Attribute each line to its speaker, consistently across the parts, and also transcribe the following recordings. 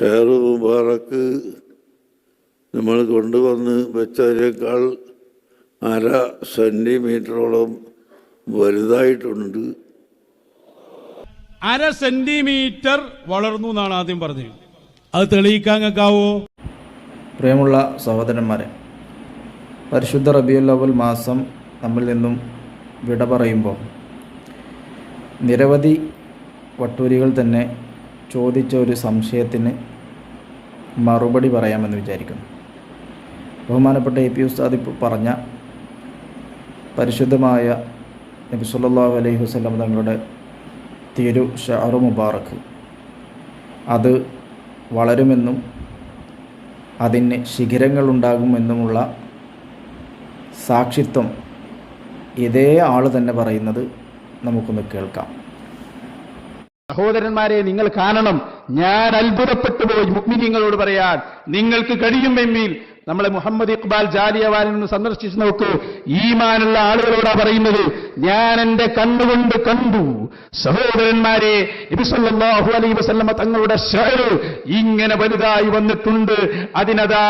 Speaker 1: Share മുബാറക്ക് നമ്മൾ കൊണ്ടുവന്ന് വെച്ചതിനേക്കാൾ അര സെന്റിമീറ്ററോളം വലുതായിട്ടുണ്ട്.
Speaker 2: അര സെന്റിമീറ്റർ വളർന്നു എന്നാണ് ആദ്യം പറഞ്ഞത്. അത് തെളിയിക്കാൻ കേൾക്കാവോ
Speaker 3: പ്രിയമുള്ള സഹോദരന്മാരെ പരിശുദ്ധ റബിയുൽ അവൽ മാസം നമ്മിൽ നിന്നും വിട പറയുമ്പോൾ നിരവധി വട്ടൂരികൾ തന്നെ ചോദിച്ച ഒരു സംശയത്തിന് മറുപടി പറയാമെന്ന് വിചാരിക്കുന്നു. ബഹുമാനപ്പെട്ട എ. പി. ഉസ്താദ് പറഞ്ഞ പരിശുദ്ധമായ നബി സല്ലല്ലാഹു അലൈഹി വസ്ലം തങ്ങളുടെ തിരു ഷാറു മുബാറക്ക് അത് വളരുമെന്നും അതിന് ശിഖരങ്ങളുണ്ടാകുമെന്നുമുള്ള സാക്ഷിത്വം ഇതേ ആൾ തന്നെ പറയുന്നത് നമുക്കൊന്ന് കേൾക്കാം.
Speaker 4: സഹോദരന്മാരെ നിങ്ങൾ കാണണം. ഞാൻ അത്ഭുതപ്പെട്ടു പോയി. മുഗ്മിനിങ്ങളോട് പറയാൻ നിങ്ങൾക്ക് കഴിയുമെങ്കിൽ നമ്മളെ മുഹമ്മദ് ഇക്ബാൽ ജാലിയവാനിൽ നിന്ന് സന്ദർശിച്ചു നോക്കൂ. ഈമാനുള്ള ആളുകളോടാ പറയുന്നത് ഞാൻ എന്റെ കണ്ണുകൊണ്ട് കണ്ടു. സഹോദരന്മാരെ ഇബിസല്ലാഹു അലൈ വസല്ലമ തങ്ങളുടെ ഷെയർ ഇങ്ങനെ വലുതായി വന്നിട്ടുണ്ട്. അതിനതാ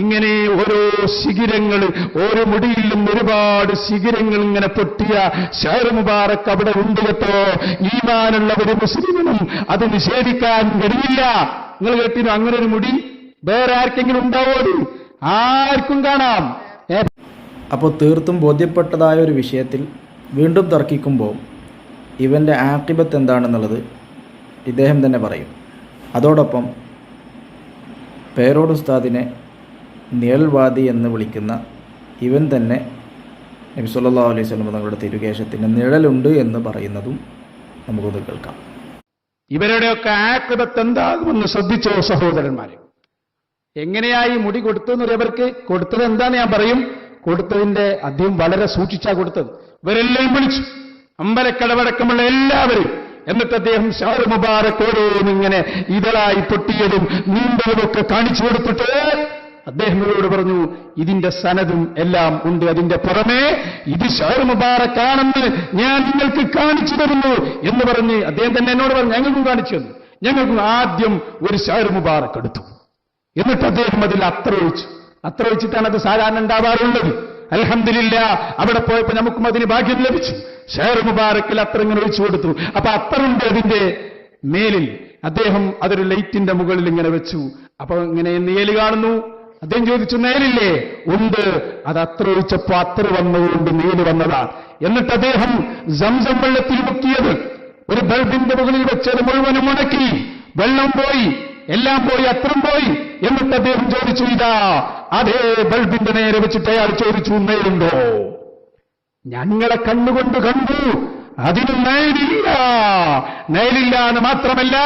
Speaker 4: ഇങ്ങനെ ഓരോ ശിഖിരങ്ങൾ ഓരോ മുടിയിലും ഒരുപാട് ശിഖിരങ്ങൾ ഇങ്ങനെ പൊട്ടിയ ഷെയർ മുബാറക്ക് അവിടെ ഉണ്ട് കേട്ടോ. ഈമാനുള്ള ഒരു മുസ്ലിമിനും അത് നിഷേധിക്കാൻ കഴിയില്ല. നിങ്ങൾ കേട്ടിരുന്നു? അങ്ങനെ ഒരു മുടി വേറെ ആർക്കെങ്കിലും ഉണ്ടാവോ? ആർക്കും കാണാം.
Speaker 3: അപ്പോൾ തീർത്തും ബോധ്യപ്പെട്ടതായ ഒരു വിഷയത്തിൽ വീണ്ടും തർക്കിക്കുമ്പോൾ ഇവന്റെ ആക്ടിബത്ത് എന്താണെന്നുള്ളത് ഇദ്ദേഹം തന്നെ പറയും. അതോടൊപ്പം പേരോട് ഉസ്താദിനെ നിഴൽവാദി എന്ന് വിളിക്കുന്ന ഇവൻ തന്നെ നബി സല്ലല്ലാഹു അലൈഹി വസല്ലം തങ്ങളുടെ തിരുകേശത്തിന് നിഴലുണ്ട് എന്ന് പറയുന്നതും നമുക്കൊന്ന് കേൾക്കാം.
Speaker 4: ഇവരുടെയൊക്കെ ആക്രിപത്ത് എന്താകുമെന്ന് ശ്രദ്ധിച്ചോ സഹോദരന്മാരെ. എങ്ങനെയായി മുടി കൊടുത്തു എന്ന് പറയവർക്ക് കൊടുത്തത് എന്താന്ന് ഞാൻ പറയും? കൊടുത്തതിന്റെ അദ്ദേഹം വളരെ സൂക്ഷിച്ചാ കൊടുത്തത്. ഇവരെല്ലാം വിളിച്ചു. അമ്പലക്കടവടക്കമുള്ള എല്ലാവരും. എന്നിട്ട് അദ്ദേഹം ഷാർ മുബാരക്കോടെയും ഇങ്ങനെ ഇതളായി പൊട്ടിയതും നീണ്ടതുമൊക്കെ കാണിച്ചു കൊടുത്തിട്ട് അദ്ദേഹം ഇവരോട് പറഞ്ഞു ഇതിന്റെ സനതും എല്ലാം ഉണ്ട് അതിന്റെ പുറമേ. ഇത് ഷാർ മുബാറക്കാണെന്ന് ഞാൻ നിങ്ങൾക്ക് കാണിച്ചു തരുന്നു. എന്ന് പറഞ്ഞ് അദ്ദേഹം തന്നെ എന്നോട് പറഞ്ഞു ഞങ്ങൾക്കും കാണിച്ചു തന്നു. ഞങ്ങൾക്കും ആദ്യം ഒരു ഷാർ മുബാറക്ക് എടുത്തു എന്നിട്ട് അദ്ദേഹം അതിൽ അത്ര ഒഴിച്ചു. അത്ര ഒഴിച്ചിട്ടാണ് അത് സാധാരണ ഉണ്ടാവാറുള്ളത്. അലഹമില്ല അവിടെ പോയപ്പോ നമുക്കും അതിന് ഭാഗ്യം ലഭിച്ചു. ഷെയർ മുബാറക്കിൽ അത്ര ഇങ്ങനെ ഒഴിച്ചു കൊടുത്തു. അപ്പൊ അത്തറുണ്ട് അതിന്റെ മേലിൽ. അദ്ദേഹം അതൊരു ലൈറ്റിന്റെ മുകളിൽ ഇങ്ങനെ വെച്ചു. അപ്പൊ ഇങ്ങനെ നേൽ കാണുന്നു. അദ്ദേഹം ചോദിച്ചു നേലില്ലേ ഉണ്ട്. അത് അത്ര ഒഴിച്ചപ്പോ അത്ര വന്നതുകൊണ്ട് നേൽ വന്നതാണ് എന്നിട്ട് അദ്ദേഹം സംസം വെള്ളത്തിൽ മുക്കിയത്. ഒരു ബൾബിന്റെ മുകളിൽ വെച്ചത് മുഴുവനും ഉണക്കി. വെള്ളം പോയി. എല്ലാം പോയി അത്രം പോയി എന്നിട്ട് അദ്ദേഹം ചോദിച്ചു ഇതാ അതേ ബൾബിന്റെ നേരെ വെച്ചിട്ട് അയാൾ ചോദിച്ചു നേരുണ്ടോ ഞങ്ങളെ കണ്ണുകൊണ്ട് കണ്ടു. അതിന് നയലില്ല. നയലില്ല എന്ന് മാത്രമല്ല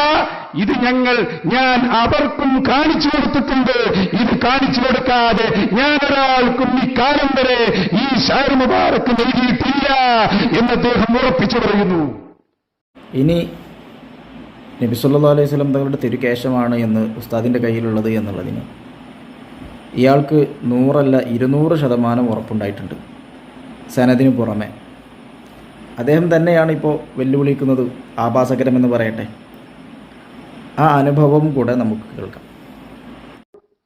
Speaker 4: ഇത് ഞങ്ങൾ ഞാൻ അവർക്കും കാണിച്ചു കൊടുത്തിട്ടുണ്ട്. ഇത് കാണിച്ചു കൊടുക്കാതെ ഞാൻ ഒരാൾക്കും ഈ കാലം വരെ ഈ ഷാർ മുബാറക്ക് നൽകിയിട്ടില്ല എന്ന് അദ്ദേഹം ഉറപ്പിച്ചു പറയുന്നു.
Speaker 3: ഇനി നബി സല്ലാ അലൈഹി സ്വലം തങ്ങളുടെ തിരുകേശമാണ് എന്ന് ഉസ്താദിന്റെ കയ്യിലുള്ളത് എന്നുള്ളതിന്. ഇയാൾക്ക് നൂറല്ല ഇരുന്നൂറ് ശതമാനം ഉറപ്പുണ്ടായിട്ടുണ്ട് സനദിന് പുറമെ. അദ്ദേഹം തന്നെയാണ് ഇപ്പോൾ വെല്ലുവിളിക്കുന്നത് ആഭാസകരമെന്ന് പറയട്ടെ. ആ അനുഭവം കൂടെ നമുക്ക് കേൾക്കാം.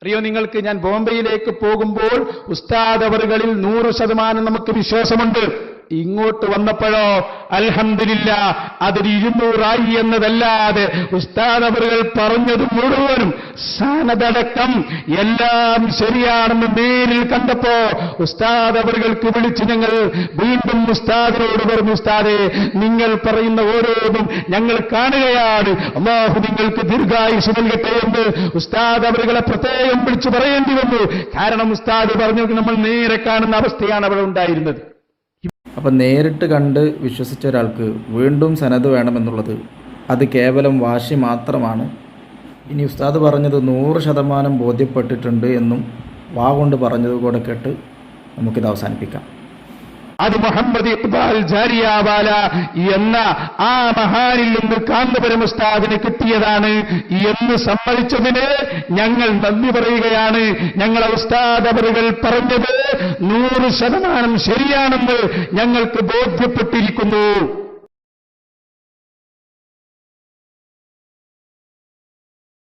Speaker 4: അറിയോ നിങ്ങൾക്ക് ഞാൻ ബോംബെയിലേക്ക് പോകുമ്പോൾ ഉസ്താദ് അവറുകളിൽ നൂറ് ശതമാനം നമുക്ക് വിശ്വാസമുണ്ട്. ഇങ്ങോട്ട് വന്നപ്പോഴോ അൽഹന്ദില്ല അതൊരു ഇരുന്നൂറായി എന്നതല്ലാതെ ഉസ്താദവറുകൾ പറഞ്ഞത് മുഴുവനും സാനതടക്കം. എല്ലാം ശരിയാണെന്ന് നേരിൽ കണ്ടപ്പോ ഉസ്താദവറുകൾക്ക് വിളിച്ച് ഞങ്ങൾ വീണ്ടും ഉസ്താദിനോട് പറഞ്ഞു ഉസ്താദെ നിങ്ങൾ പറയുന്ന ഓരോന്നും ഞങ്ങൾ കാണുകയാണ്. അള്ളാഹു നിങ്ങൾക്ക് ദീർഘായുസ് നൽകട്ടെ എന്ന് ഉസ്താദ് അവരുകളെ പ്രത്യേകം വിളിച്ചു പറയേണ്ടി വന്നു. കാരണം ഉസ്താദ് പറഞ്ഞു നമ്മൾ നേരെ കാണുന്ന അവസ്ഥയാണ് അവിടെ ഉണ്ടായിരുന്നത്.
Speaker 3: അപ്പം നേരിട്ട് കണ്ട് വിശ്വസിച്ച ഒരാൾക്ക് വീണ്ടും സനത് വേണമെന്നുള്ളത് അത് കേവലം വാശി മാത്രമാണ്. ഇനി ഉസ്താദ് പറഞ്ഞത് നൂറ് ശതമാനം ബോധ്യപ്പെട്ടിട്ടുണ്ട് എന്നും വാ കൊണ്ട് പറഞ്ഞത് കൂടെ കേട്ട് നമുക്കിത് അവസാനിപ്പിക്കാം.
Speaker 4: അത് മുഹമ്മദ് ഇക്ബാൽ ജാരിയാവാല എന്ന ആ മഹാനിൽ നിന്ന് കാന്തപുരം ഉസ്താദിന് കിട്ടിയതാണ്. എന്ന് സമ്മതിച്ചതിന് ഞങ്ങൾ നന്ദി പറയുകയാണ്. ഞങ്ങളെ ഉസ്താദ് അവരുകൾ പറഞ്ഞത് നൂറ് ശതമാനം ശരിയാണെന്ന് ഞങ്ങൾക്ക് ബോധ്യപ്പെട്ടിരിക്കുന്നു.